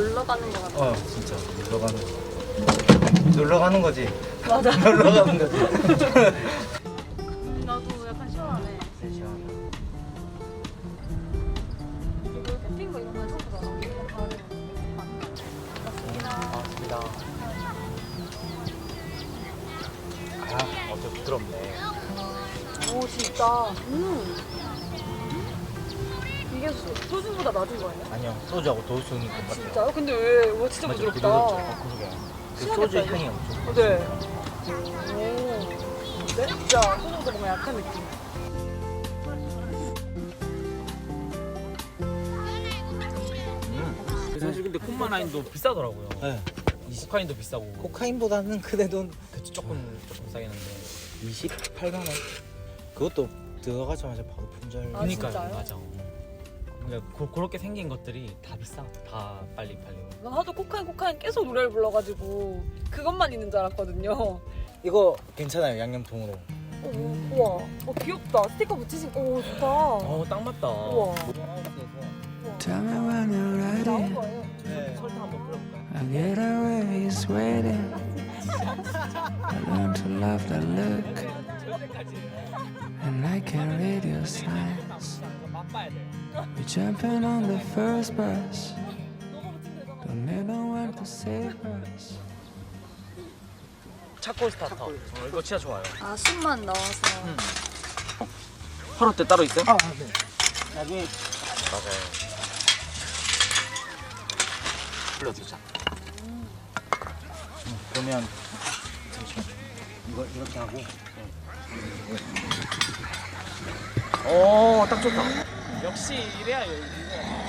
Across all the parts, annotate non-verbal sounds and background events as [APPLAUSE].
놀러 가는 거 같아. 어 진짜 놀러 가는 거 놀러 가는 거지 맞아. [LAUGHS] 놀러 가는 거지 [LAUGHS] 소, 소주보다 낮은 거 아니야? 아니요 소주하고 도수는 똑같아요 진짜요? 근데 왜? 와 진짜 맞아, 부드럽다. 부드럽죠? 어, 그러게 그 시원했다, 소주 이거. 향이 엄청 어, 네. 오. 네? 진짜 소주보다 뭔가 약한 느낌. 음. 사실 근데 콤마나인도 비싸더라고요. 네. 코카인도 비싸고. 코카인보다는 그래도 그치, 조금 조금 싸긴 한데. 28만 원 그것도 들어가자마자 바로 품절 아, 그니까요, 진짜요? 맞아. 그러니까 그, 그렇게 생긴 것들이 다 비싸. 다 빨리 팔리고. 난 하도 코카인 코카인 계속 노래를 불러가지고 그것만 있는 줄 알았거든요. 이거 괜찮아요 양념통으로 오, 우와, 어, 귀엽다. 스티커 붙이신, 오 좋다. 어, 딱 맞다. 우와. Tell me when you're 나온 ready. 거예요. 네. 설탕 한번 뿌려볼까요? I get away, it's waiting. I learned to love that look, and I can read your signs. We're jumping on the first bus. Don't need no one to save us. 차콜 스타터. 어, 이거 진짜 좋아요. 아, 숨만 넣어서. 화롯대 따로 있어요? 아, 네. 나중에 맞아요. 불러주자 그러면 잠시만 이거 이렇게 하고 오, 딱 좋다. 역시 이래야 열리고.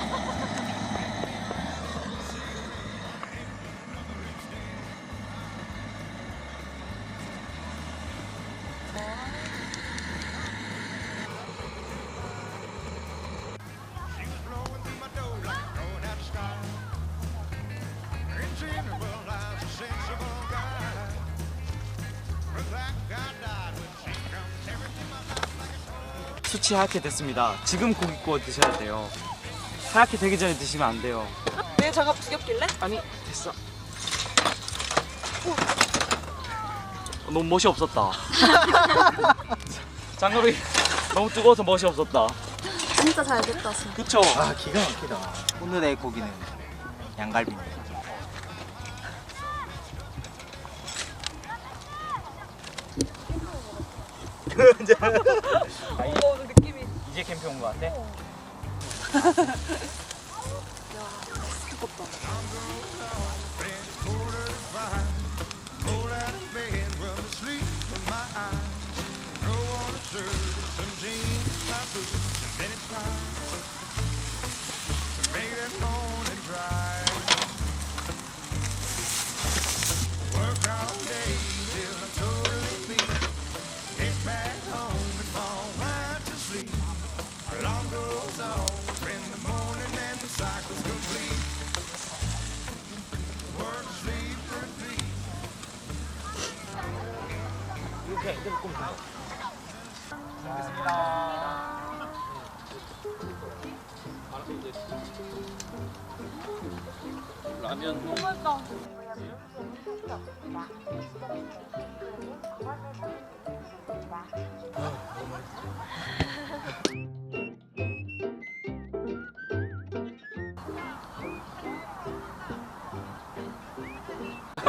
수치 하얗게 됐습니다. 지금 고기 구워 드셔야 돼요. 하얗게 되기 전에 드시면 안 돼요. 내 장갑 두겹길래? 아니 됐어. 어, 너무 멋이 없었다. [LAUGHS] 장갑이 너무 뜨거워서 멋이 없었다. 진짜 잘 됐다, 진짜. 그쵸? 아 기가 막히다 오늘의 고기는 양갈비입니다 오, 느낌이. 이제 캠핑 온 거 같아? 두껍다. 이렇게 라면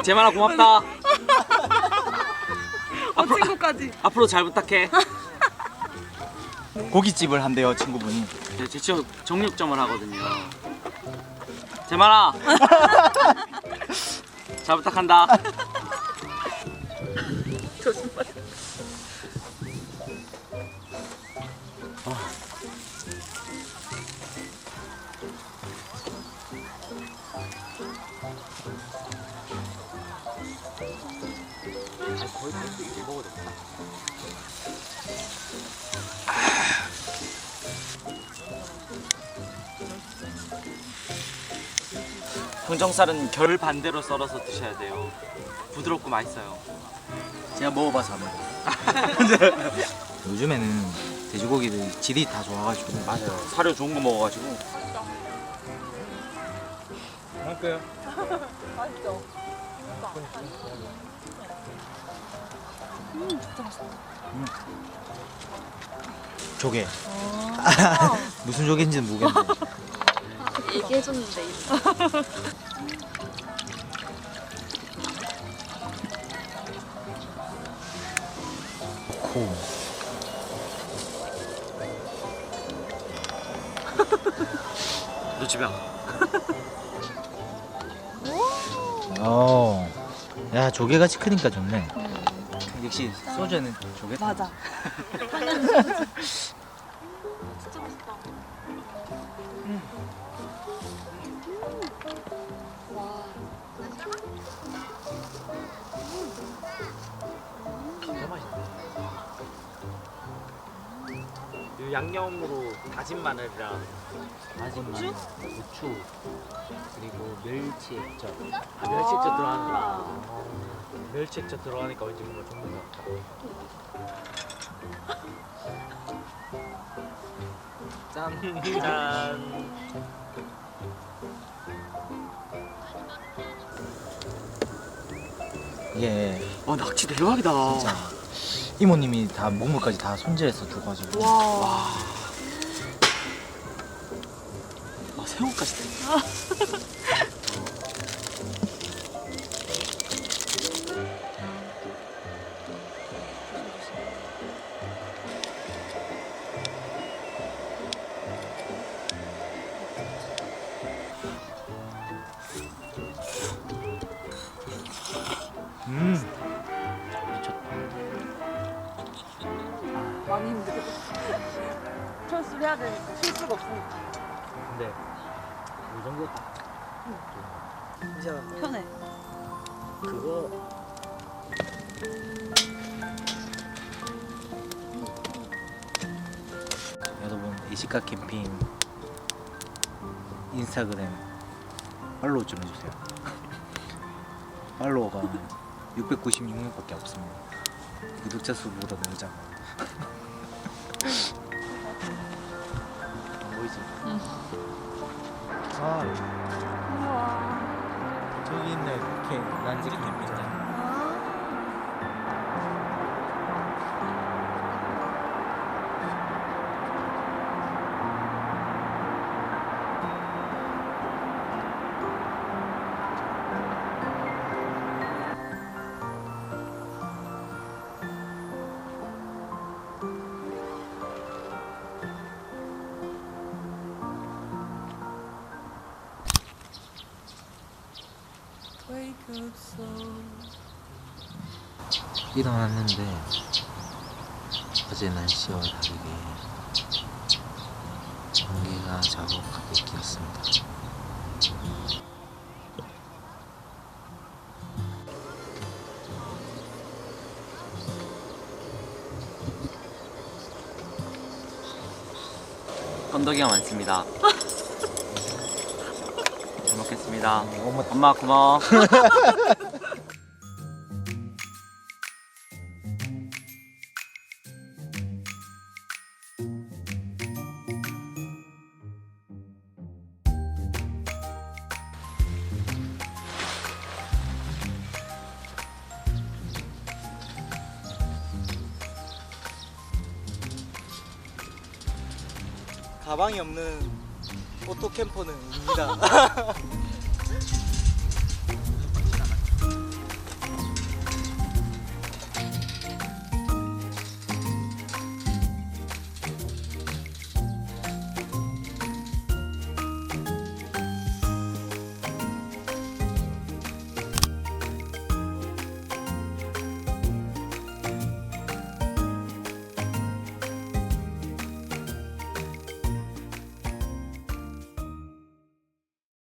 재만아 고맙다. 어, 친구까지. [LAUGHS] 앞으로 잘 부탁해. [LAUGHS] 고깃집을 한대요 친구분이 네, 제 친구 정육점을 하거든요. 재만아. [LAUGHS] 잘 부탁한다. 항정살은 결 반대로 썰어서 드셔야 돼요. 부드럽고 맛있어요. 제가 먹어봐서 합니다 [LAUGHS] 요즘에는 돼지고기들 질이 다 좋아가지고 맞아요. 사료 좋은 거 먹어가지고. 맛있어요. 맛있죠? 조개. [LAUGHS] 무슨 조개인지는 모르겠는데. 얘기해줬는데 코. 너 집에 와. 어. 야 조개같이 크니까 좋네. 역시 소주는 조개. 맞아. [LAUGHS] 진짜 이 양념으로 다진 마늘이랑 다진 마늘, 고추, 그리고 멸치 액젓. 아, 멸치액젓 들어가는구나. 아, 멸치액젓 들어가니까 왠지 뭔가 좋은 것 같다. 짠. 짠. 이게 아 낙지 대박이다. 진짜 이모님이 다 목물까지 다 손질해서 줘가지고. 와. 아, 새우까지. 돼. 음. 수가 없으니까. 근데 이 정도 딱. 편해. 그거 여러분 이시카 캠핑 인스타그램 팔로우 좀 해주세요. [LAUGHS] 팔로워가 696명밖에 없습니다. 구독자 수보다 너무 작아. [LAUGHS] 안 보이지? 아 저기 있네 캠 난지 캠핑장. 일어났는데 어제 날씨와 다르게 안개가 자욱하게 끼었습니다. 건더기가 많습니다. [LAUGHS] 잘 먹겠습니다. 엄마 엄마 고마워. 가방이 없는 오토 캠퍼는 입니다. [LAUGHS]